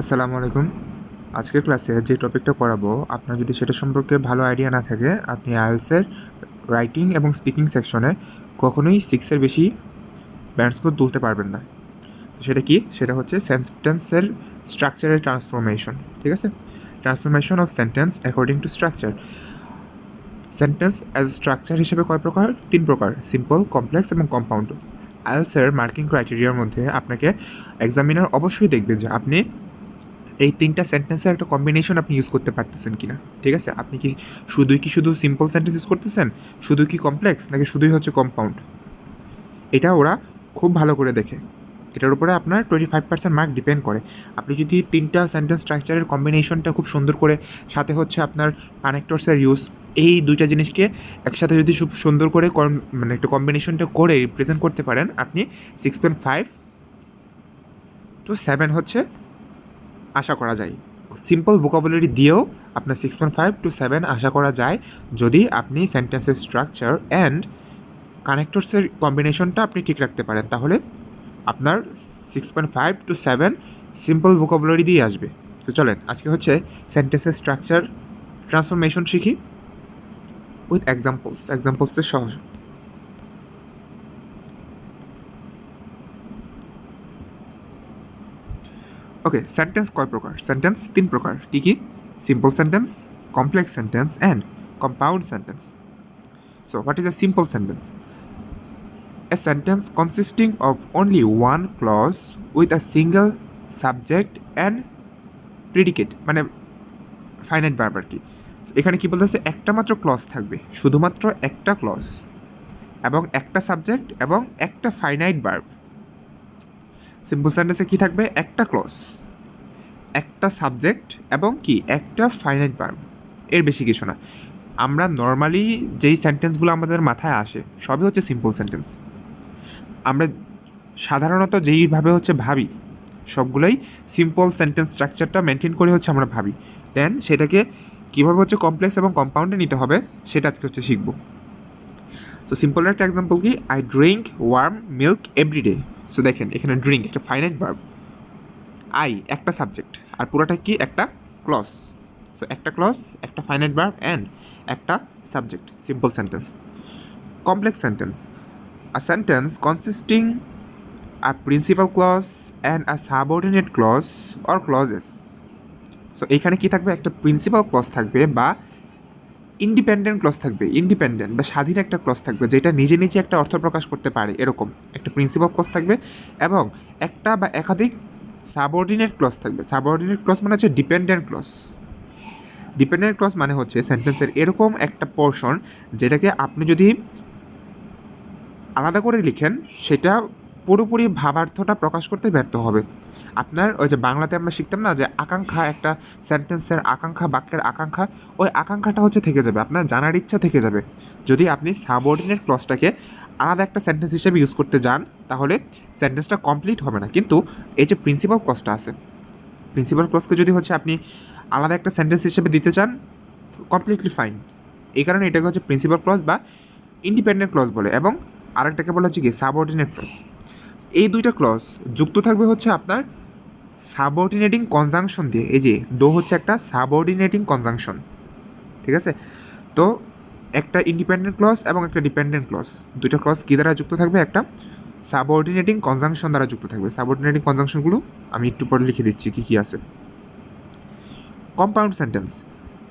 আসসালামু আলাইকুম। আজকের ক্লাসে যে টপিকটা পড়াবো, আপনার যদি সেটা সম্পর্কে ভালো আইডিয়া না থাকে, আপনি আইএলসের রাইটিং এবং স্পিকিং সেকশনে কখনোই সিক্সের বেশি ব্যান্ড স্কোর তুলতে পারবেন না। তো সেটা কি? সেটা হচ্ছে সেন্টেন্সের স্ট্রাকচারের ট্রান্সফরমেশন, ঠিক আছে? Transformation of sentence according to structure. Sentence as structure হিসেবে কয় প্রকার? তিন প্রকার, সিম্পল, কমপ্লেক্স এবং কম্পাউন্ড। আইএলসের মার্কিং ক্রাইটেরিয়ার মধ্যে আপনাকে এক্সামিনার অবশ্যই দেখবে যে আপনি এই তিনটা সেন্টেন্সের একটা কম্বিনেশন আপনি ইউজ করতে পারতেছেন কি না ঠিক আছে? আপনি কি শুধুই কি শুধু সিম্পল সেন্টেন্স ইউজ করতেছেন? শুধু কি কমপ্লেক্স নাকি শুধুই হচ্ছে কম্পাউন্ড এটা ওরা খুব ভালো করে দেখে। এটার উপরে আপনার twenty five percent mark depend করে। আপনি যদি তিনটা সেন্টেন্স স্ট্রাকচারের কম্বিনেশনটা খুব সুন্দর করে সাথে হচ্ছে আপনার কানেক্টরসের ইউজ এই দুইটা জিনিসকে একসাথে যদি খুব সুন্দর করে মানে একটা কম্বিনেশনটা করে রিপ্রেজেন্ট করতে পারেন, আপনি six point five to seven হচ্ছে আশা করা যায়। সিম্পল ভোকাবুলারি দিয়েও আপনার six point five to seven আশা করা যায়। যদি আপনি সেন্টেন্সের স্ট্রাকচার অ্যান্ড কানেক্টরসের কম্বিনেশনটা আপনি ঠিক রাখতে পারেন, তাহলে আপনার six point five to seven simple vocabulary দিয়ে আসবে। তো চলেন, আজকে হচ্ছে সেন্টেন্সের স্ট্রাকচার ট্রান্সফরমেশন শিখি উইথ এক্সাম্পলস এক্সাম্পলসের সহজ ওকে সেন্টেন্স কয় প্রকার? সেন্টেন্স তিন প্রকার। কী কী? Simple sentence complex sentence and compound sentence so what is a simple sentence A sentence consisting of only one clause with a single subject and predicate মানে finite verb আর কি। এখানে কি বলতেছে? একটা মাত্র ক্লজ থাকবে। শুধুমাত্র একটা ক্লজ এবং একটা সাবজেক্ট এবং একটা ফাইনাইট ভার্ব সিম্পল সেন্টেন্সে কি থাকবে? একটা ক্লজ একটা সাবজেক্ট এবং কি? একটা ফাইনাইট ভার্ব এর বেশি কিছু না। আমরা নর্মালি যেই সেন্টেন্সগুলো আমাদের মাথায় আসে, সবই হচ্ছে সিম্পল সেন্টেন্স আমরা সাধারণত যেইভাবে হচ্ছে ভাবি, সবগুলোই সিম্পল সেন্টেন্স স্ট্রাকচারটা মেনটেন করে হচ্ছে আমরা ভাবি। দেন সেটাকে কীভাবে হচ্ছে কমপ্লেক্স এবং কম্পাউন্ডে নিতে হবে, সেটা আজকে হচ্ছে শিখব। তো সিম্পল একটা এক্সাম্পল কি? I drink warm milk everyday so দেখেন, এখানে ড্রিঙ্ক একটা ফাইনাইট ভার্ব আই একটা সাবজেক্ট আর পুরোটা কি? একটা ক্লস সো একটা ক্লস একটা ফাইনাইট ভার্ব অ্যান্ড একটা subject simple sentence complex sentence a sentence consisting a principal clause and a subordinate clause or clauses so এখানে কি থাকবে? একটা প্রিন্সিপাল ক্লজ থাকবে বা ইন্ডিপেন্ডেন্ট ক্লস থাকবে ইন্ডিপেন্ডেন্ট বা স্বাধীন একটা ক্লস থাকবে, যেটা নিজে নিজে একটা অর্থ প্রকাশ করতে পারে, এরকম একটা প্রিন্সিপাল ক্লস থাকবে এবং একটা বা একাধিক সাবঅর্ডিনেট ক্লস থাকবে। সাবঅর্ডিনেট ক্লস মানে হচ্ছে ডিপেন্ডেন্ট ক্লস ডিপেন্ডেন্ট ক্লস মানে হচ্ছে সেন্টেন্সের এরকম একটা পোর্শন যেটাকে আপনি যদি আলাদা করে লিখেন, সেটা পুরোপুরি ভাবার্থটা প্রকাশ করতে ব্যর্থ হবে। আপনার ওই যে বাংলাতে আমরা শিখতাম না যে আকাঙ্ক্ষা একটা সেন্টেন্সের আকাঙ্ক্ষা, বাক্যের আকাঙ্ক্ষা, ওই আকাঙ্ক্ষাটা হচ্ছে থেকে যাবে। আপনার জানার ইচ্ছা থেকে যাবে। যদি আপনি সাবঅর্ডিনেট ক্লসটাকে আলাদা একটা সেন্টেন্স হিসেবে ইউজ করতে যান, তাহলে সেন্টেন্সটা কমপ্লিট হবে না। কিন্তু এই যে প্রিন্সিপাল ক্লসটা আছে প্রিন্সিপাল ক্লসকে যদি হচ্ছে আপনি আলাদা একটা সেন্টেন্স হিসেবে দিতে চান কমপ্লিটলি ফাইন এই কারণে এটাকে হচ্ছে প্রিন্সিপাল ক্লস বা ইন্ডিপেন্ডেন্ট ক্লস বলে। এবং আরেকটাকে বলা হচ্ছে কি সাবঅর্ডিনেট ক্লস এই দুইটা ক্লস যুক্ত থাকবে হচ্ছে আপনার সাবঅর্ডিনেটিং কনজাংশন দিয়ে, এই যে দো হচ্ছে একটা সাবঅর্ডিনেটিং কনজাংশন, ঠিক আছে? তো একটা ইন্ডিপেন্ডেন্ট ক্লস এবং একটা ডিপেন্ডেন্ট ক্লস দুইটা ক্লস কী দ্বারা যুক্ত থাকবে? একটা সাবঅর্ডিনেটিং কনজাংশন দ্বারা যুক্ত থাকবে। সাবঅর্ডিনেটিং কনজাংশনগুলো আমি একটু পরে লিখে দিচ্ছি কী কী আছে। Compound sentence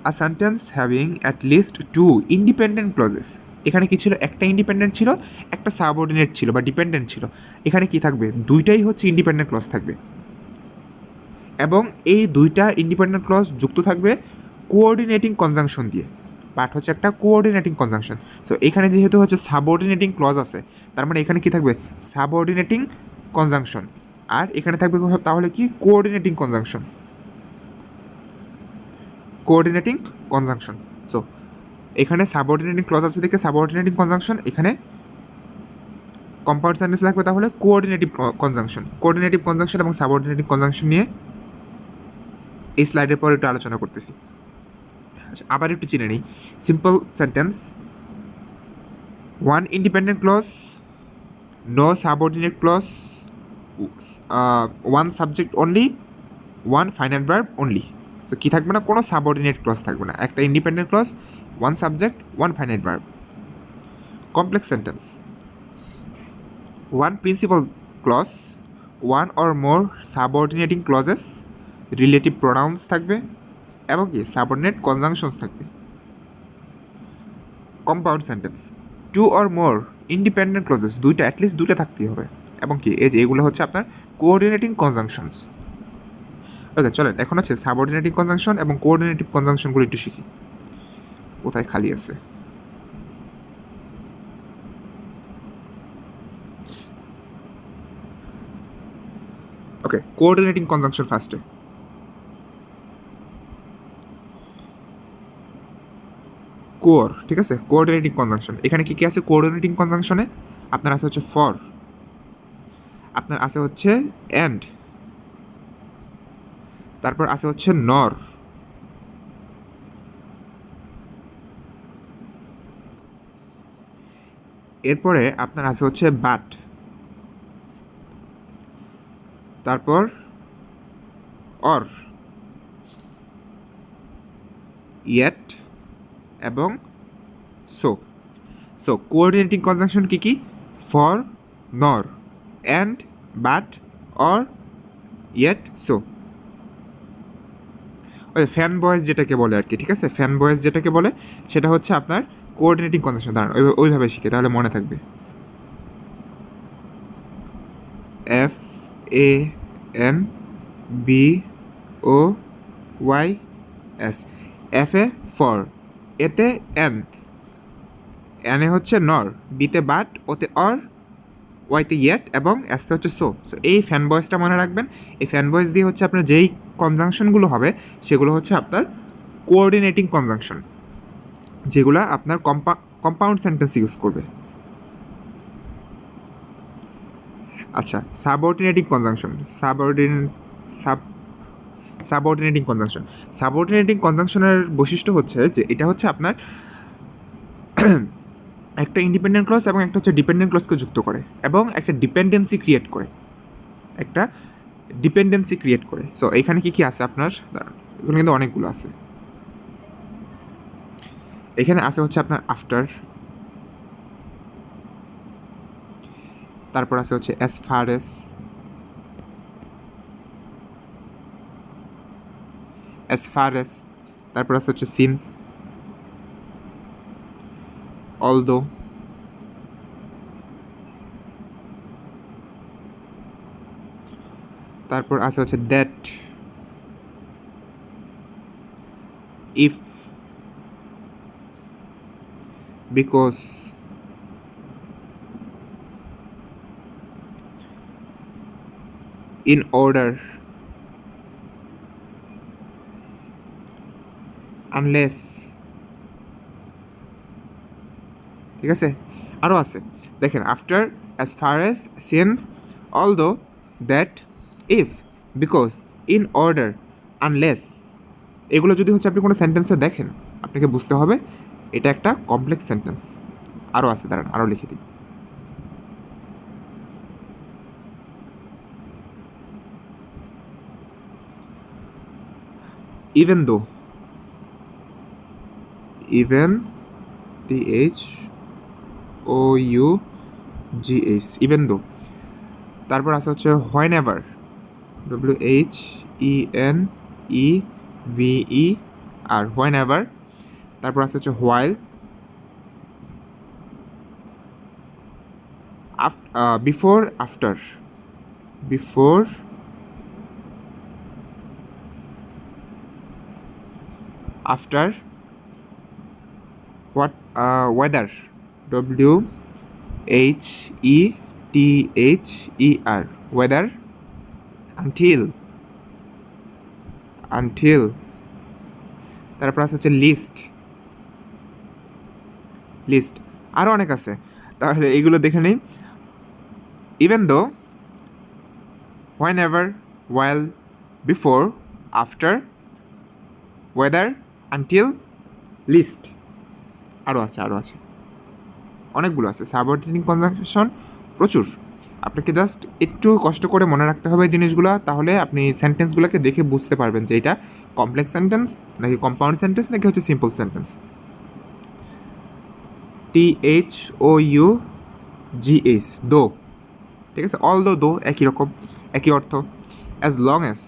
a sentence having at least two independent clauses এখানে কি ছিল? একটা ইন্ডিপেন্ডেন্ট ছিল, একটা সাবঅর্ডিনেট ছিল বা ডিপেন্ডেন্ট ছিল। এখানে কি থাকবে? দুইটাই হচ্ছে ইন্ডিপেন্ডেন্ট ক্লজ থাকবে। এবং এই দুইটা ইন্ডিপেন্ডেন্ট ক্লজ যুক্ত থাকবে কোঅর্ডিনেটিং কনজাংশন দিয়ে। পার্ট হচ্ছে একটা কোঅর্ডিনেটিং কনজাংশন সো এখানে যেহেতু হচ্ছে সাবঅর্ডিনেটিং ক্লজ আছে, তার মানে এখানে কি থাকবে? সাবঅর্ডিনেটিং কনজাংশন আর এখানে থাকবে তাহলে কি? Coordinating conjunction coordinating conjunction so এখানে সাবঅর্ডিনেটিং ক্লজ আছে দেখে সাবঅর্ডিনেটিং কনজাংশন এখানে কম্পাউন্ড সেন্টেন্স থাকবে তাহলে কোঅর্ডিনেটিভ কনজাংশন কোঅর্ডিনেটিভ কনজাংশন এবং সাবঅর্ডিনেটিভ কনজাংশন নিয়ে এই স্লাইডের পর একটু আলোচনা করতেছি। আচ্ছা আবার একটু চিনে নিই। Simple sentence one independent clause no subordinate clause one subject only one final verb only so কী থাকবে না? কোনো সাবঅর্ডিনেট ক্লজ থাকবে না। একটা independent clause one subject one finite verb complex sentence one principal clause one or more subordinating clauses relative pronouns থাকবে এবং কি subordinate conjunctions থাকবে। Compound sentence two or more independent clauses দুইটা অ্যাটলিস্ট দুইটা থাকতেই হবে। এবং কি এই যে এগুলো হচ্ছে আপনার কোঅর্ডিনেটিং কনজাংশনস ওকে চলেন, এখন হচ্ছে সাবঅর্ডিনেটিং কনজাংশন এবং কোঅর্ডিনেটিভ কনজাংশনগুলো একটু শিখি। কোথায় খালি আছে? ওকে কোঅর্ডিনেটিং কনজাংশন ফার্স্টে কোর ঠিক আছে? কোঅর্ডিনেটিং কনজাংশন এখানে কী কী আছে? কোঅর্ডিনেটিং কনজাংশনে আপনার আছে হচ্ছে ফর আপনার আছে হচ্ছে অ্যান্ড তারপর আছে হচ্ছে নর এরপরে আপনার আছে হচ্ছে বাট তারপর অর ইয়েট এবং সো সো কোঅর্ডিনেটিং কনজাংশন কী কী? For nor and but or yet so ওই ফ্যান বয়েস যেটাকে বলে আর কি, ঠিক আছে? ফ্যান বয়েস যেটাকে বলে, সেটা হচ্ছে আপনার কোঅর্ডিনেটিং কনজাংশন দাঁড়ান ওই- ওইভাবে শিখে, তাহলে মনে থাকবে। F A N B O Y S F A for এতে এন। এনে হচ্ছে নর, বিতে বাট, ওতে অর, ওয়াইতে ইয়েট এবং এসতে হচ্ছে সো। সো এই ফ্যান বয়েসটা মনে রাখবেন, এই ফ্যান বয়েস দিয়ে হচ্ছে আপনার যেই কনজাংশনগুলো হবে, সেগুলো হচ্ছে আপনার কোঅর্ডিনেটিং কনজাংশন যেগুলো আপনার কম্পা কম্পাউন্ড সেন্টেন্স ইউজ করবে। আচ্ছা subordinating conjunction subordin sub subordinating conjunction subordinating কনজাংশনের বৈশিষ্ট্য হচ্ছে যে এটা হচ্ছে আপনার একটা ইন্ডিপেন্ডেন্ট ক্লস এবং একটা হচ্ছে ডিপেন্ডেন্ট ক্লজকে যুক্ত করে এবং একটা ডিপেন্ডেন্সি ক্রিয়েট করে। একটা ডিপেন্ডেন্সি ক্রিয়েট করে। সো এখানে কি কি আছে আপনার? এখানে কিন্তু অনেকগুলো আছে। এখানে আছে হচ্ছে আপনার আফটার তারপর আছে হচ্ছে as far as as far as তারপর আছে হচ্ছে সিন্স অলদো তারপর আছে হচ্ছে that if because in order unless. ঠিক আছে? আরও আছে। দেখেন after as far as since although that if because in order unless এগুলো যদি হচ্ছে আপনি কোনো সেন্টেন্সে দেখেন, আপনাকে বুঝতে হবে, এটা একটা কমপ্লেক্স সেন্টেন্স আরও আছে, দাঁড়ান আরও লিখে দিই। Even though t h, o u, g h, even though. তারপর আছে হচ্ছে whenever W H E N E V E R whenever তারপর আছে হচ্ছে while before after before after what uh, weather? W h e t h e r. Weather? Until. Until. তারপর আছে হচ্ছে list list আরও অনেক আছে। তাহলে এগুলো দেখে নিই। Even though whenever while before after whether until list আরও আছে আরও আছে। অনেকগুলো আছে। সাবঅর্ডিনেটিং কনজাংশন প্রচুর। আপনাকে জাস্ট একটু কষ্ট করে মনে রাখতে হবে জিনিসগুলো, তাহলে আপনি সেন্টেন্সগুলোকে দেখে বুঝতে পারবেন যে এটা কমপ্লেক্স সেন্টেন্স নাকি কম্পাউন্ড সেন্টেন্স নাকি হচ্ছে simple sentence T H O U G H though. ঠিক আছে? অল দো দো একই রকম, একই অর্থ। As long as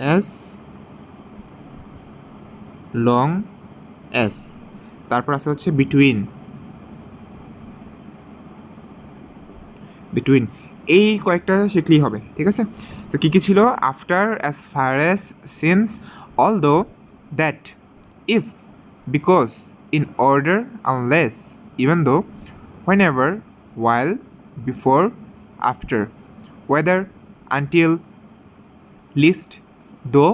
as long as তারপর আছে হচ্ছে বিটুইন বিটুইন এই কয়েকটা শিখলেই হবে, ঠিক আছে? তো কী কী ছিল? After as far as since all though that if because in order unless even though whenever while before after whether until least though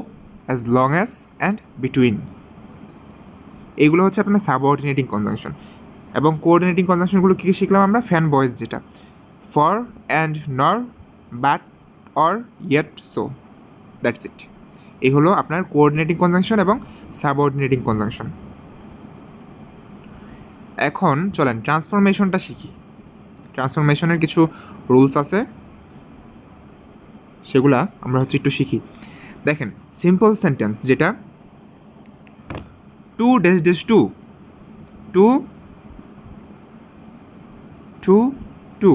as long as and between এইগুলো হচ্ছে আপনার সাবঅর্ডিনেটিং কনজাংশন এবং কোঅর্ডিনেটিং কনজাংশনগুলো কী কী শিখলাম আমরা? Fan boys যেটা। For and nor but or yet so that's it এই হলো আপনার কোঅর্ডিনেটিং কনজাংশন এবং সাবঅর্ডিনেটিং কনজাংশন এখন চলেন ট্রান্সফরমেশনটা শিখি। ট্রান্সফরমেশনের কিছু রুলস আছে। সেগুলা আমরা হচ্ছে একটু শিখি। দেখেন সিম্পল সেন্টেন্স যেটা to does does to to to to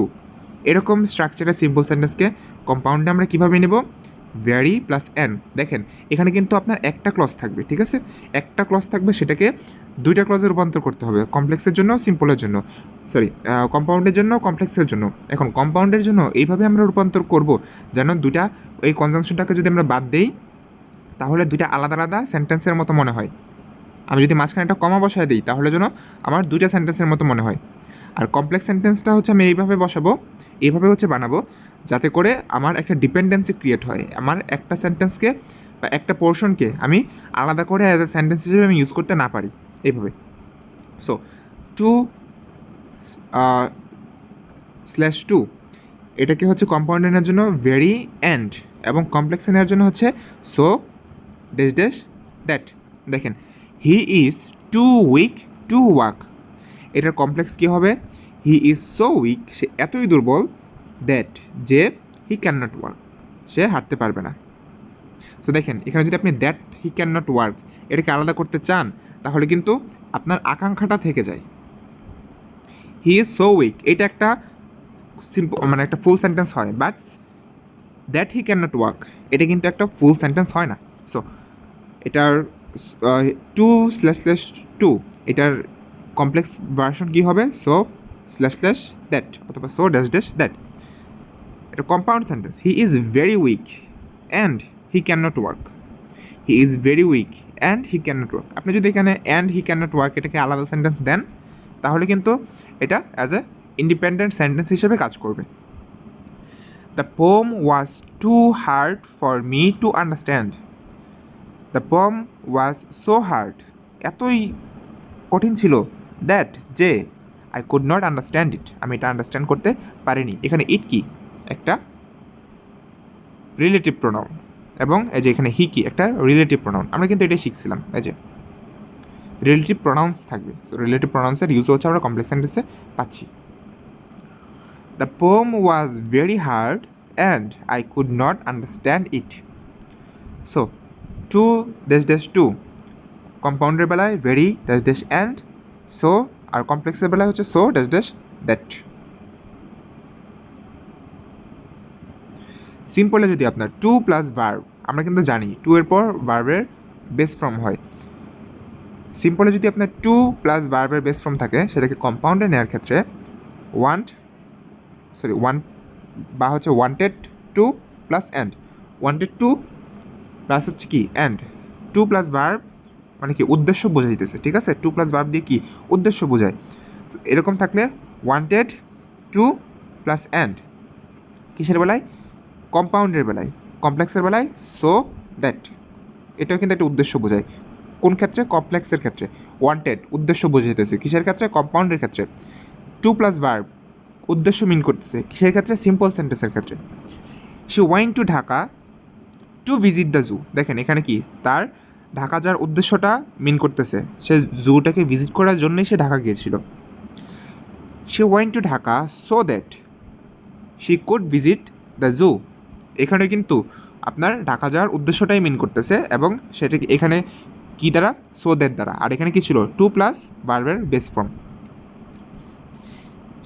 এরকম স্ট্রাকচারে সিম্পল সেন্টেন্সকে কম্পাউন্ডে আমরা কীভাবে নেব? ভ্যারি প্লাস এন দেখেন, এখানে কিন্তু আপনার একটা ক্লজ থাকবে, ঠিক আছে? একটা ক্লজ থাকবে সেটাকে দুইটা ক্লজে রূপান্তর করতে হবে কমপ্লেক্সের জন্য সিম্পলের জন্য। সরি কম্পাউন্ডের জন্য কমপ্লেক্সের জন্য। এখন কম্পাউন্ডের জন্য এইভাবে আমরা রূপান্তর করব, যেন দুইটা, এই কনজাংশনটাকে যদি আমরা বাদ দেই, তাহলে দুইটা আলাদা আলাদা সেন্টেন্সের মতো মনে হয়। আমি যদি মাঝখানে একটা কমা বসায় দিই, তাহলে যেন আমার দুইটা সেন্টেন্সের মতো মনে হয়। আর কমপ্লেক্স সেন্টেন্সটা হচ্ছে আমি এইভাবে বসাবো, এইভাবে হচ্ছে বানাবো, যাতে করে আমার একটা ডিপেন্ডেন্সি ক্রিয়েট হয়। আমার একটা সেন্টেন্সকে বা একটা পোর্শনকে আমি আলাদা করে অ্যাজ এ সেন্টেন্স হিসেবে আমি ইউজ করতে না পারি, এইভাবে। সো টু স্ল্যাশ টু এটাকে হচ্ছে কম্পাউন্ড নেওয়ার জন্য ভেরি এন্ড এবং কমপ্লেক্স নেওয়ার জন্য হচ্ছে সো ডেস ডেস দ্যাট দেখেন he is too weak to walk এটার কমপ্লেক্স কী হবে? হি ইজ সো উইক সে এতই দুর্বল দ্যাট যে হি ক্যান নট ওয়ার্ক সে হাঁটতে পারবে না। সো দেখেন, এখানে যদি আপনি that he can not work এটাকে আলাদা করতে চান, তাহলে কিন্তু আপনার আকাঙ্ক্ষাটা থেকে যায়। হি ইজ সো উইক এটা একটা সিম্পল মানে একটা ফুল সেন্টেন্স হয় but that he can not work এটা কিন্তু একটা ফুল সেন্টেন্স হয় না। সো এটার টু স্ল্যাশ স্ল্যাশ টু এটার কমপ্লেক্স ভার্সন কী হবে? সো স্ল্যাশ স্ল্যাশ দ্যাট অথবা সো ড্যাশ ড্যাশ দ্যাট এটা compound sentence he is very weak and he can not work he is very weak and he can not work আপনি যদি এখানে and he can not work এটাকে আলাদা sentence then, তাহলে কিন্তু এটা as a independent sentence হিসেবে কাজ করবে। The poem was too hard for me to understand the poem was so hard এতই কঠিন ছিল দ্যাট যে I could not understand it আমি এটা আন্ডারস্ট্যান্ড করতে পারিনি। এখানে ইট কি? একটা রিলেটিভ প্রোনাউন এবং এই যে এখানে হি কি? একটা রিলেটিভ প্রোনাউন আমরা কিন্তু এটাই শিখছিলাম, এই যে রিলেটিভ প্রোনাউন্স থাকবে। সো রিলেটিভ প্রোনাউন্সের ইউজ হচ্ছে আমরা কমপ্লেক্স সেন্টেন্সে পাচ্ছি। The poem was very hard and I could not understand it so too dash dash to কম্পাউন্ডের বেলায় very dash dash and so আর কমপ্লেক্সের বেলায় হচ্ছে সো ড্যাশ ড্যাশ দ্যাট সিম্পলে যদি আপনার টু প্লাস ভার্ব আমরা কিন্তু জানি টু এর পর ভার্বের বেস ফর্ম হয়। সিম্পলে যদি আপনার টু প্লাস ভার্বের বেস ফর্ম থাকে, সেটাকে কম্পাউন্ডে নেওয়ার ক্ষেত্রে ওয়ান্ট সরি ওয়ান বা হচ্ছে wanted to plus and wanted to plus হচ্ছে কি অ্যান্ড টু প্লাস ভার্ব মানে কি উদ্দেশ্য বোঝাইতেছে ঠিক আছে? টু প্লাস ভার্ব দিয়ে কি উদ্দেশ্য বোঝায়? এরকম থাকলে ওয়ান্টেড টু প্লাস অ্যান্ড কিসের বেলায়? কম্পাউন্ডের বেলায় কমপ্লেক্সের বেলায় সো দ্যাট এটাও কিন্তু একটা উদ্দেশ্য বোঝায়। কোন ক্ষেত্রে? কমপ্লেক্সের ক্ষেত্রে। ওয়ান্টেড উদ্দেশ্য বোঝাইতেছে কিসের ক্ষেত্রে? কম্পাউন্ডের ক্ষেত্রে। টু প্লাস ভার্ব উদ্দেশ্য মিন করতেছে। কিসের ক্ষেত্রে? সিম্পল সেন্টেন্সের ক্ষেত্রে। She went to Dhaka to visit the zoo. দেখেন, এখানে কি? তার ঢাকা যাওয়ার উদ্দেশ্যটা মিন করতেছে। সে জুটাকে ভিজিট করার জন্যই সে ঢাকা গিয়েছিল। সে went to Dhaka so that she could visit the zoo এখানে কিন্তু আপনার ঢাকা যাওয়ার উদ্দেশ্যটাই মিন করতেছে এবং সেটা এখানে কি দ্বারা? সো দ্যাট দ্বারা। আর এখানে কি ছিল? To plus বার্বের base form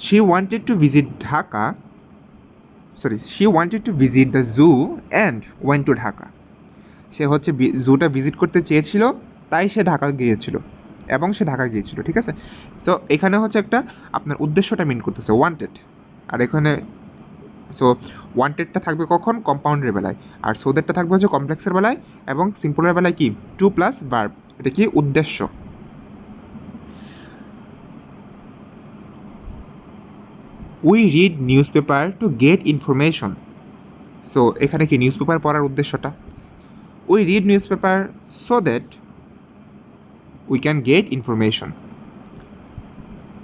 she wanted to visit Dhaka sorry she wanted to visit the zoo and went to Dhaka সে হচ্ছে জুটা ভিজিট করতে চেয়েছিল, তাই সে ঢাকা গিয়েছিল এবং সে ঢাকা গিয়েছিল, ঠিক আছে? সো এখানে হচ্ছে একটা আপনার উদ্দেশ্যটা মিন করতেছে ওয়ান্টেড আর এখানে সো ওয়ান্টেডটা থাকবে কখন? কম্পাউন্ডের বেলায়। আর সোদেরটা থাকবে হচ্ছে কমপ্লেক্সের বেলায় এবং সিম্পলের বেলায় কি? টু প্লাস ভার্ব এটা কি? উদ্দেশ্য। We read newspaper to get information so এখানে কি নিউজ পেপার পড়ার উদ্দেশ্যটা? We read newspaper so that we can get information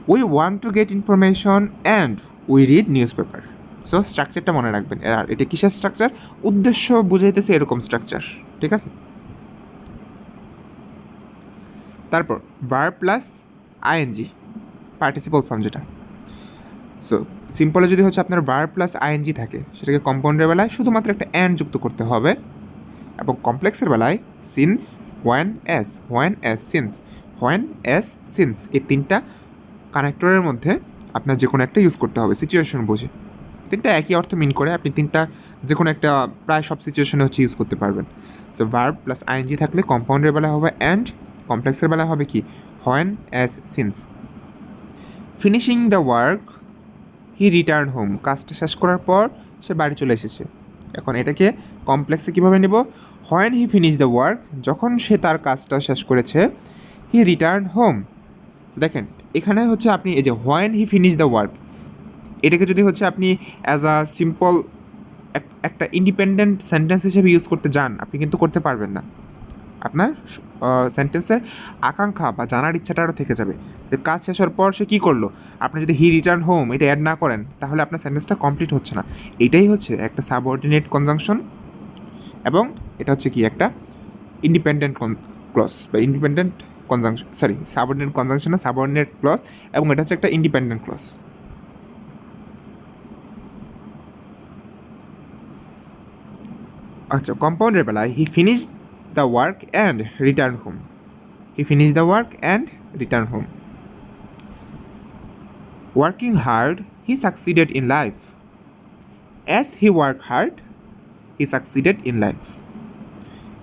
we want to get information and we read newspaper so স্ট্রাকচারটা মনে রাখবেন। আর এটা কিসের স্ট্রাকচার উদ্দেশ্য বুঝাইতেছে এরকম স্ট্রাকচার ঠিক আছে? তারপর বার plus I N G participle form যেটা। সো সিম্পলে যদি হচ্ছে আপনার বার প্লাস আইএনজি থাকে, সেটাকে কম্পাউন্ডের বেলায় শুধুমাত্র একটা অ্যান্ড যুক্ত করতে হবে। এবং কমপ্লেক্সের বেলায় since when as when as since one S since এই তিনটা কানেক্টরের মধ্যে আপনার যে কোনো একটা ইউজ করতে হবে সিচুয়েশন বুঝে। তিনটা একই অর্থ মিন করে, আপনি তিনটা যে কোনো একটা প্রায় সব সিচুয়েশনে হচ্ছে ইউজ করতে পারবেন। সো ভার্ব প্লাস আইএনজি থাকলে কম্পাউন্ডের বেলায় হবে অ্যান্ড কমপ্লেক্সের বেলায় হবে কি? When as since finishing the work he return home. কাজটা শেষ করার পর সে বাড়ি চলে এসেছে। এখন এটাকে কমপ্লেক্সে কীভাবে নেব? When he finish the work যখন সে তার কাজটা শেষ করেছে হি রিটার্ন হোম দেখেন, এখানে হচ্ছে আপনি এই যে when he finish the work এটাকে যদি হচ্ছে আপনি অ্যাজ আ সিম্পল একটা ইন্ডিপেন্ডেন্ট সেন্টেন্স হিসেবে ইউজ করতে যান, আপনি কিন্তু করতে পারবেন না। আপনার সেন্টেন্সের আকাঙ্ক্ষা বা জানার ইচ্ছাটা আরও থেকে যাবে। যে কাজ শেষ হওয়ার পর সে কী করল? আপনি যদি হি রিটার্ন হোম এটা অ্যাড না করেন, তাহলে আপনার সেন্টেন্সটা কমপ্লিট হচ্ছে না। এটাই হচ্ছে একটা সাবঅর্ডিনেট কনজাংশন এবং এটা হচ্ছে কি? একটা ইন্ডিপেন্ডেন্ট ক্লস বা independent conjunction sorry subordinate conjunction না সাবঅর্ডিনেট ক্লস এবং এটা হচ্ছে একটা ইন্ডিপেন্ডেন্ট ক্লস আচ্ছা কম্পাউন্ডের বেলায় he finish the work and return home he finish the work and return home working hard he succeeded in life as he work hard he succeeded in life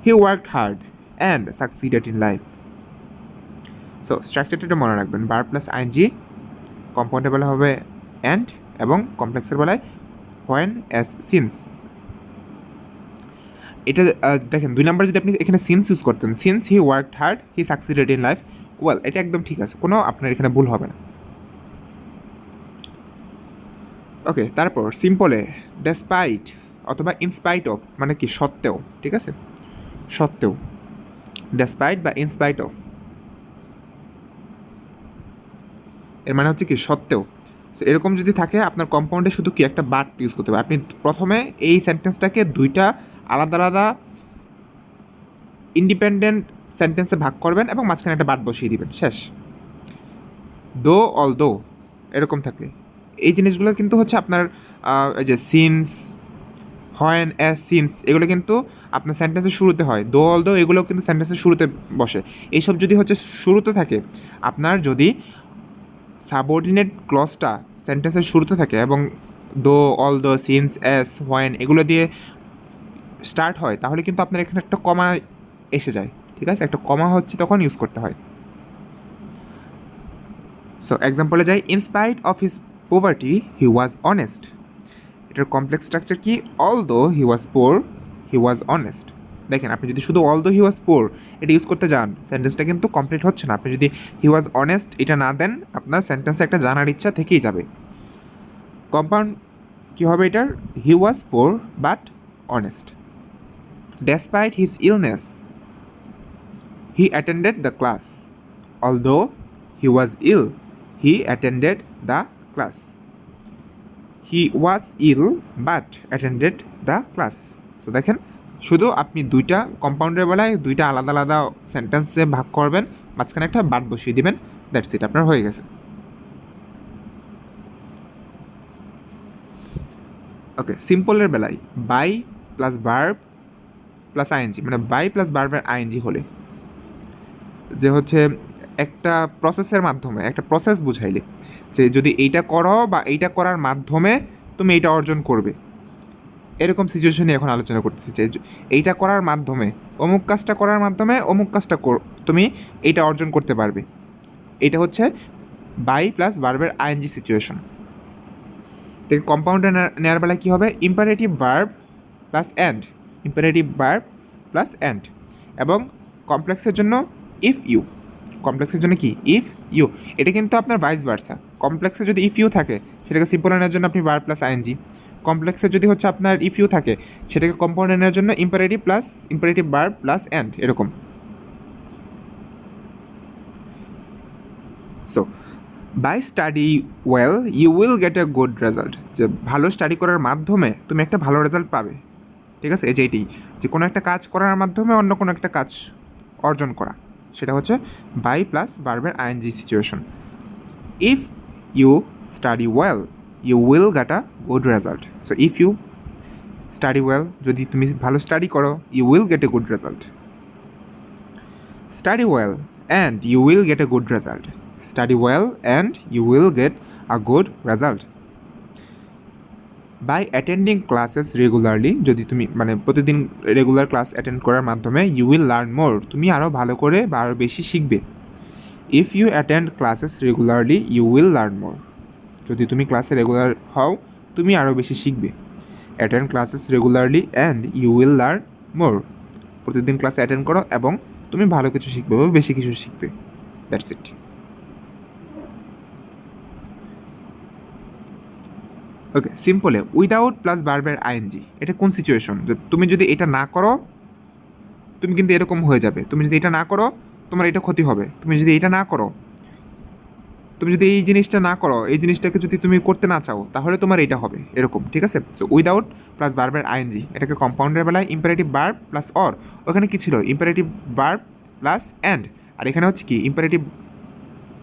he work hard and succeeded in life so স্ট্রাকচারটা মনে রাখবেন। বার plus ING কম্পাউন্ডের বেলা হবে and এবং কমপ্লেক্সের বেলায় when as since এটা দেখেন, দুই নাম্বার যদি আপনি এখানে সিন্স ইউজ করতেন since he work hard he succeeded in life well এটা একদম ঠিক আছে, কোনো আপনার এখানে ভুল হবে না। ওকে তারপর সিম্পলে ডেসপাইট অথবা ইনস্পাইট অফ মানে কি, সত্ত্বেও, ঠিক আছে? সত্ত্বেও ডেসপাইট বা ইনস্পাইট অফ এর মানে হচ্ছে কি, সত্ত্বেও। এরকম যদি থাকে, আপনার কম্পাউন্ডে শুধু কি একটা বাট ইউজ করতে হবে? আপনি প্রথমে এই সেন্টেন্সটাকে দুইটা আলাদা আলাদা ইন্ডিপেন্ডেন্ট সেন্টেন্সে ভাগ করবেন এবং মাঝখানে একটা বাট বসিয়ে দিবেন। শেষ। দো অল দো এরকম থাকলে। এই জিনিসগুলো কিন্তু হচ্ছে আপনার এই যে সিনস হয়েন অ্যাজ সিনস এগুলো কিন্তু আপনার সেন্টেন্সের শুরুতে হয়। দো অল দো এগুলো কিন্তু সেন্টেন্সের শুরুতে বসে। এইসব যদি হচ্ছে শুরুতে থাকে, আপনার যদি সাবঅর্ডিনেট ক্লসটা সেন্টেন্সের শুরুতে থাকে এবং দো অল দো সিনস এস হোয়েন এগুলো দিয়ে স্টার্ট হয়, তাহলে কিন্তু আপনার এখানে একটা কমা এসে যায়, ঠিক আছে? একটা কমা হচ্ছে তখন ইউজ করতে হয়। সো এক্সাম্পলে যাই in spite of his poverty he was honest এটার কমপ্লেক্স স্ট্রাকচার কি? Although he was poor he was honest দেখেন, আপনি যদি শুধু অল দো হি ওয়াজ পোর এটা ইউজ করতে যান সেন্টেন্সটা কিন্তু কমপ্লিট হচ্ছে না। আপনি যদি হি ওয়াজ অনেস্ট এটা না দেন, আপনার সেন্টেন্সে একটা জানার ইচ্ছা থেকেই যাবে। কম্পাউন্ড কী হবে এটার? He was poor but honest Despite his illness, he attended the class. Although he was ill, he attended the class. He was ill but attended the class so দেখেন শুধু আপনি দুইটা কম্পাউন্ডের বেলায় দুইটা আলাদা আলাদা সেন্টেন্সে ভাগ করবেন মাঝখানে একটা বাট বসিয়ে দিবেন দ্যাটস ইট আপনার হয়ে গেছে ওকে সিম্পলের বেলায় by plus verb plus I N G মানে বাই প্লাস ভার্বের আইএনজি হলে। যে হচ্ছে একটা প্রসেসের মাধ্যমে, একটা প্রসেস বুঝাইলে, যে যদি এইটা করো বা এইটা করার মাধ্যমে তুমি এইটা অর্জন করবে। এরকম সিচুয়েশনে এখন আলোচনা করতেছি, যে এইটা করার মাধ্যমে, অমুক কাজটা করার মাধ্যমে অমুক কাজটা তুমি এইটা অর্জন করতে পারবে। এটা হচ্ছে বাই প্লাস বার্বের আইএনজি সিচুয়েশন ঠিক কম্পাউন্ডে নেওয়ার বেলায় কী হবে? Imperative verb plus and imperative verb plus and এবং কমপ্লেক্সের জন্য ইফ ইউ কমপ্লেক্সের জন্য কি? ইফ ইউ এটা কিন্তু আপনার বাইস ভার্সা কমপ্লেক্সে যদি ইফ ইউ থাকে, সেটাকে সিম্পল নেওয়ার জন্য আপনি বার প্লাস আইএনজি কমপ্লেক্সে যদি হচ্ছে আপনার ইফ ইউ থাকে, সেটাকে কম্পাউন্ডে নেওয়ার জন্য ইম্পারেটিভ প্লাস ইম্পারেটিভ বার প্লাস অ্যান্ড এরকম। So by study well you will get a good result যে ভালো স্টাডি করার মাধ্যমে তুমি একটা ভালো রেজাল্ট পাবে। ঠিক আছে? এই যে এটি, যে কোনো একটা কাজ করার মাধ্যমে অন্য কোনো একটা কাজ অর্জন করা। সেটা হচ্ছে by plus বার্বের I N G situation if you study well you will get a good result so if you study well যদি তুমি ভালো স্টাডি করো you will get a good result study well and you will get a good result study well and you will get a good result by attending classes regularly যদি তুমি মানে প্রতিদিন regular class attend করার মাধ্যমে you will learn মোর তুমি আরও ভালো করে বা আরও বেশি শিখবে। If you attend classes regularly you will learn more যদি তুমি ক্লাসে রেগুলার হও, তুমি আরও বেশি শিখবে। Attend classes regularly and you will learn more প্রতিদিন ক্লাসে অ্যাটেন্ড করো এবং তুমি ভালো কিছু শিখবে বা বেশি কিছু শিখবে। দ্যাটস ইট ওকে সিম্পলে উইদাউট প্লাস বার্বের আইএনজি এটা কোন সিচুয়েশন তুমি যদি এটা না করো, তুমি কিন্তু এরকম হয়ে যাবে। তুমি যদি এটা না করো, তোমার এটা ক্ষতি হবে। তুমি যদি এটা না করো, তুমি যদি এই জিনিসটা না করো, এই জিনিসটাকে যদি তুমি করতে না চাও, তাহলে তোমার এটা হবে। এরকম, ঠিক আছে? সো উইদাউট প্লাস বার্বের আইএনজি এটাকে কম্পাউন্ডের বেলায় ইম্পারেটিভ বার্ব প্লাস অর ওখানে কি ছিল? ইম্পারেটিভ বার্ব প্লাস অ্যান্ড আর এখানে হচ্ছে কি? ইম্পারেটিভ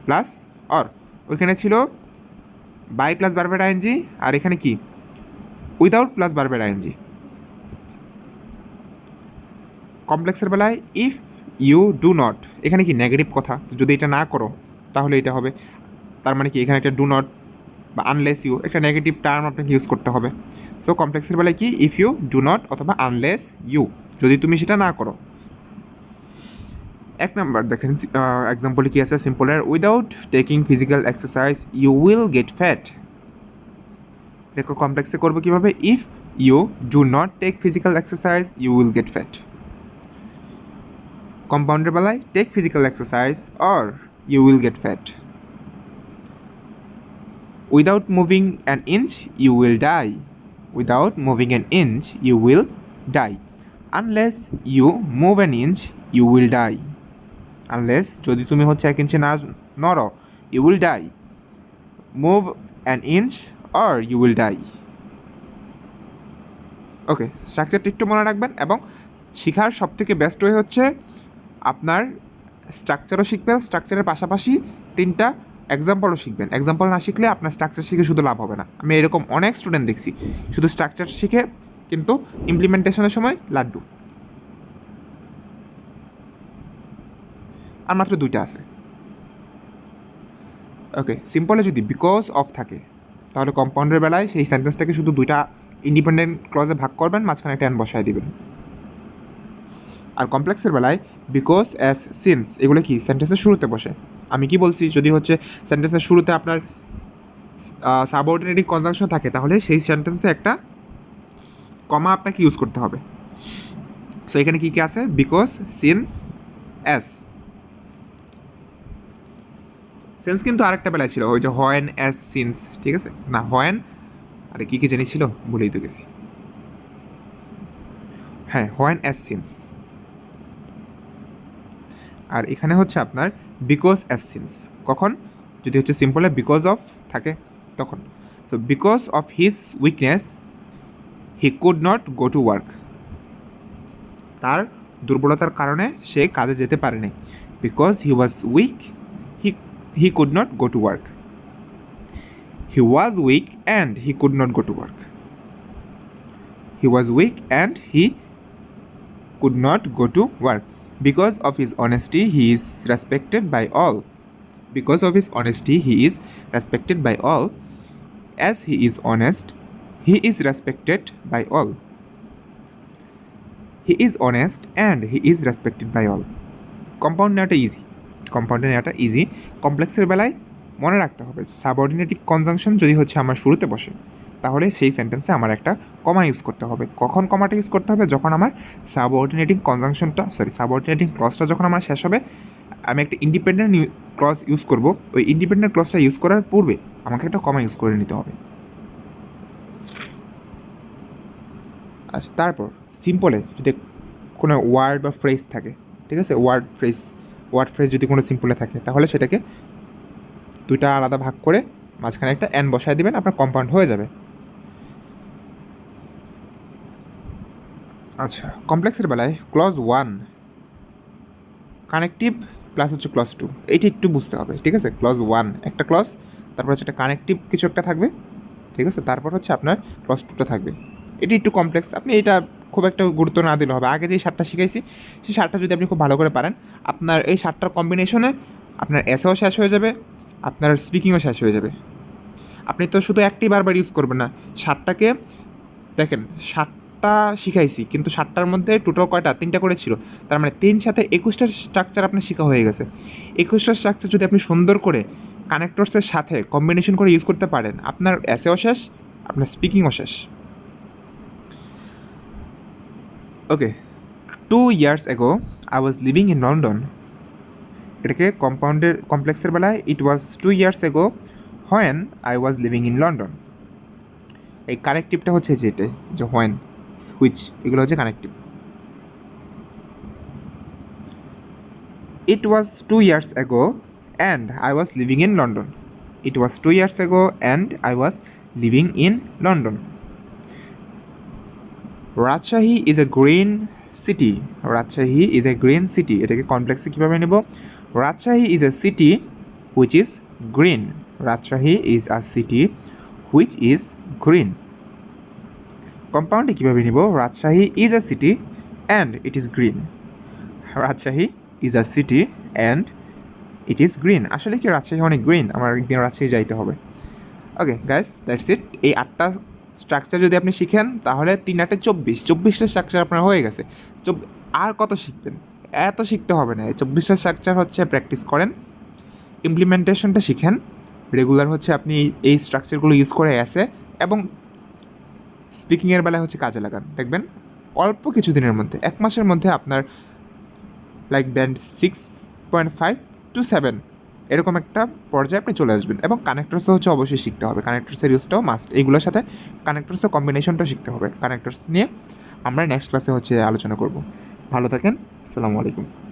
প্লাস অর ওইখানে ছিল বাই প্লাস বার্বের আইএনজি আর এখানে কি? উইদাউট প্লাস বার্বের আইএনজি কমপ্লেক্সের বেলায় ইফ ইউ ডু নট এখানে কি নেগেটিভ কথা? যদি এটা না করো, তাহলে এটা হবে। তার মানে কি, এখানে একটা ডু নট বা আনলেস ইউ একটা নেগেটিভ টার্ম আপনাকে ইউজ করতে হবে। সো কমপ্লেক্সের বেলায় কি? ইফ ইউ ডু নট অথবা আনলেস ইউ যদি তুমি সেটা না করো এক নাম্বার, দেখেন এক্সাম্পলে কি আছে? সিম্পলের without taking physical exercise you will get fat দেখো কমপ্লেক্সে করব কীভাবে? If you do not take physical exercise you will get fat কম্পাউন্ডের বেলায় take physical exercise or you will get fat without moving an inch you will die without moving an inch you will die unless you move an inch you will die unless যদি তুমি হচ্ছে এক ইঞ্চি না নড়ো you will die move an inch or you will die okay স্ট্রাকচারটা একটু মনে রাখবেন এবং শেখার সব থেকে বেস্ট ওয়ে হচ্ছে আপনার স্ট্রাকচারও শিখবেন স্ট্রাকচারের পাশাপাশি তিনটা এক্সাম্পলও শিখবেন। এক্সাম্পল না শিখলে আপনার স্ট্রাকচার শিখে শুধু লাভ হবে না। আমি এরকম অনেক স্টুডেন্ট দেখছি। শুধু স্ট্রাকচার শিখে কিন্তু ইমপ্লিমেন্টেশনের সময় লাড্ডু। আর মাত্র দুইটা আছে। ওকে সিম্পলে যদি বিকজ অফ থাকে, তাহলে কম্পাউন্ডের বেলায় সেই সেন্টেন্সটাকে শুধু দুইটা ইন্ডিপেন্ডেন্ট ক্লজে ভাগ করবেন, মাঝখানে একটা বসায় দিবেন। আর কমপ্লেক্সের বেলায় বিকজ অ্যাজ সিন্স এগুলো কি সেন্টেন্সের শুরুতে বসে? আমি কি বলছি? যদি হচ্ছে সেন্টেন্সের শুরুতে আপনার সাবঅর্ডিনেটিভ কনজাংশন থাকে, তাহলে সেই সেন্টেন্সে একটা কমা আপনাকে ইউজ করতে হবে। সো এখানে কী কী আছে? বিকজ সিন্স অ্যাস সেন্স কিন্তু আরেকটা বেলায় ছিল, ওই যে হয়েন অ্যাস সিন্স ঠিক আছে? না, হয়েন, আরে কী কী জানি ছিল? ভুলেই তো গেছি। হ্যাঁ হয়েন অ্যাস সিন্স আর এখানে হচ্ছে আপনার বিকজ অ্যাস সিন্স কখন? যদি হচ্ছে সিম্পলে বিকজ অফ থাকে, তখন। তো because of his weakness he could not go to work তার দুর্বলতার কারণে সে কাজে যেতে পারেনি। Because he was weak He he could not go to work he was weak and he could not go to work he was weak and he could not go to work. Because of his honesty, he is respected by all. Because of his honesty, he is respected by all. As he is honest, he is respected by all. He is honest and he is respected by all. Compound নেওয়াটা easy কম্পাউন্ডে নেওয়াটা easy কমপ্লেক্সের বেলায় মনে রাখতে হবে সাবঅর্ডিনেটিভ conjunction যদি হচ্ছে আমার শুরুতে বসে, তাহলে সেই সেন্টেন্সে আমার একটা কমা ইউজ করতে হবে। কখন কমাটা ইউজ করতে হবে? যখন আমার সাবঅর্ডিনেটিং কনজাংশনটা সরি সাবঅর্ডিনেটিং ক্লসটা যখন আমার শেষ হবে, আমি একটা ইন্ডিপেন্ডেন্ট ক্লস ইউজ করব। ওই ইন্ডিপেন্ডেন্ট ক্লসটা ইউজ করার পূর্বে আমাকে একটা কমা ইউজ করে নিতে হবে। আচ্ছা তারপর সিম্পলে যদি কোনো ওয়ার্ড বা ফ্রেজ থাকে, ঠিক আছে? ওয়ার্ড ফ্রেজ ওয়ার্ড ফ্রেজ যদি কোনো সিম্পলে থাকে, তাহলে সেটাকে দুইটা আলাদা ভাগ করে মাঝখানে একটা অ্যান বসায় দিবেন, আপনার কম্পাউন্ড হয়ে যাবে। আচ্ছা কমপ্লেক্সের বেলায় ক্লজ ওয়ান কানেকটিভ প্লাস হচ্ছে ক্লজ টু এইটা একটু বুঝতে হবে, ঠিক আছে? ক্লজ ওয়ান একটা ক্লজ তারপর হচ্ছে একটা কানেকটিভ কিছু একটা থাকবে, ঠিক আছে? তারপর হচ্ছে আপনার ক্লজ টুটা থাকবে। এটি একটু কমপ্লেক্স আপনি এটা খুব একটা গুরুত্ব না দিলে হবে। আগে যে সারটা শিখাইছি, সেই সারটা যদি আপনি খুব ভালো করে পারেন, আপনার এই সারটার কম্বিনেশনে আপনার এসেও শেষ হয়ে যাবে, আপনার স্পিকিংও শেষ হয়ে যাবে। আপনি তো শুধু একটি বারবার ইউজ করবেন না সাতটাকে দেখেন সাতটা শিখাইছি, কিন্তু সাতটার মধ্যে টোটাল কয়টা, তিনটা করে ছিল, তার মানে তিন সাথে একুশটার স্ট্রাকচার আপনার শেখা হয়ে গেছে। একুশটার স্ট্রাকচার যদি আপনি সুন্দর করে কানেক্টরসের সাথে কম্বিনেশন করে ইউজ করতে পারেন, আপনার অ্যাসেও শেষ, আপনার স্পিকিংও শেষ। Okay two years ago I was living in London এটাকে কম্পাউন্ডের কমপ্লেক্সের বেলায় it was two years ago when I was living in London এই কানেকটিভটা হচ্ছে যে এটা, যে হোয়েন হুইচ এগুলো হচ্ছে connective it was two years ago and I was living in London it was two years ago and I was living in London Rajshahi is a green city Rajshahi is a green city এটাকে কমপ্লেক্সে কীভাবে নেব? Rajshahi is a city which is green Rajshahi is a city which is green কম্পাউন্ডে কীভাবে নিব? Rajshahi is a city and it is green Rajshahi is a city and it is green আসলে কি রাজশাহী অনেক green আমার একদিন রাজশাহী যাইতে হবে। Okay guys that's it এই আটটা স্ট্রাকচার যদি আপনি শিখেন, তাহলে তিন আটে চব্বিশ, চব্বিশটা স্ট্রাকচার আপনার হয়ে গেছে। আর কত শিখবেন? এত শিখতে হবে না। এই চব্বিশটা স্ট্রাকচার হচ্ছে প্র্যাকটিস করেন ইমপ্লিমেন্টেশনটা শিখেন রেগুলার হচ্ছে আপনি এই স্ট্রাকচারগুলো ইউজ করে আসে এবং স্পিকিংয়ের বেলায় হচ্ছে কাজে লাগান। দেখবেন অল্প কিছু দিনের মধ্যে, এক মাসের মধ্যে আপনার like band six point five to seven এরকম একটা পর্যায়ে আপনি চলে আসবেন এবং কানেক্টার্সও হচ্ছে অবশ্যই শিখতে হবে। কানেক্টার্সের ইউজটাও মাস্ট এইগুলোর সাথে কানেক্টার্সের কম্বিনেশনটাও শিখতে হবে। কানেক্টরস নিয়ে আমরা নেক্সট ক্লাসে হচ্ছে আলোচনা করব। ভালো থাকেন। আসসালামু আলাইকুম।